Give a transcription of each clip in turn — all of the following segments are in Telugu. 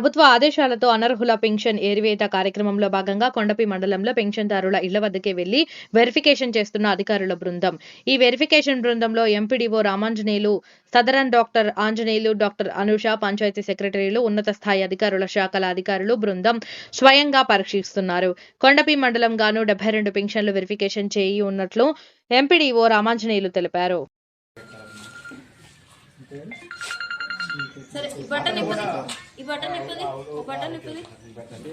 ప్రభుత్వ ఆదేశాలతో అనర్హుల పెన్షన్ ఏరివేత కార్యక్రమంలో భాగంగా కొండపి మండలంలో పెన్షన్దారుల ఇళ్ళ వద్దకే వెళ్ళి వెరిఫికేషన్ చేస్తున్న అధికారుల బృందం. ఈ వెరిఫికేషన్ బృందంలో ఎంపీడీఓ రామాంజనేయులు సదరన్ డాక్టర్ ఆంజనేయులు డాక్టర్ అనుష పంచాయతీ సెక్రటరీలు ఉన్నత స్థాయి అధికారుల శాఖల అధికారులు బృందం స్వయంగా పరీక్షిస్తున్నారు. కొండపి మండలం గాను డెబ్బై రెండు పెన్షన్లు వెరిఫికేషన్ చేయి ఉన్నట్లు ఎంపీడీఓ రామాంజనేయులు తెలిపారు. సరే బటన్ ఇప్పుది ఈ బటన్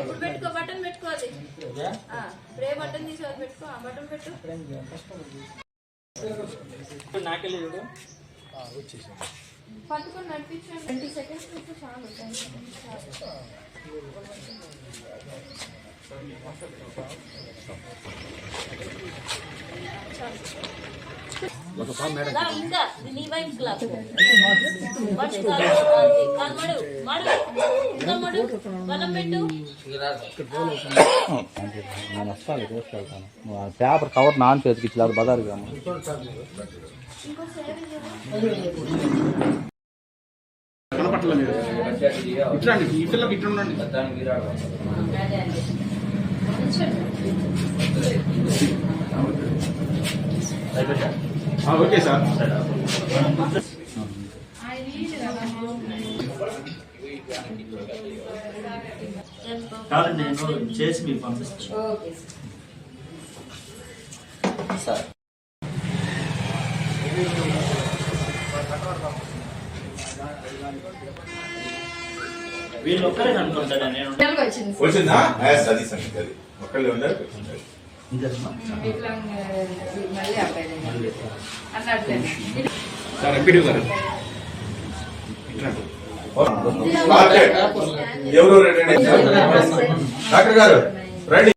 ఇప్పుడు పెట్టుకో ఆ, బటన్ తీసి ఆ బటన్ పెట్టు. పట్టుకొని నడిపించండి. ట్వంటీ సెకండ్స్ చాలు. ఇంకా నీ వైపు మడు మడు ఇంకా మడు బలం పెట్టు నేను వస్తాను రోజు వెళ్తాను పేపర్ కవర్ నాన్ చేతికి ఇచ్చి లేదా బజార్కి రమ్మ మీరు ఇట్లా ఉండండి. Okay sir. కాదు నేను చేసి మీకు పంపిస్తాను. వీళ్ళు ఒక్కరే అనుకుంటారా నేను వచ్చిందా అది సంగతి. అది ఒక్కళ్ళే ఉన్నారు. ఎవరు రండి డాక్టర్ గారు రండి.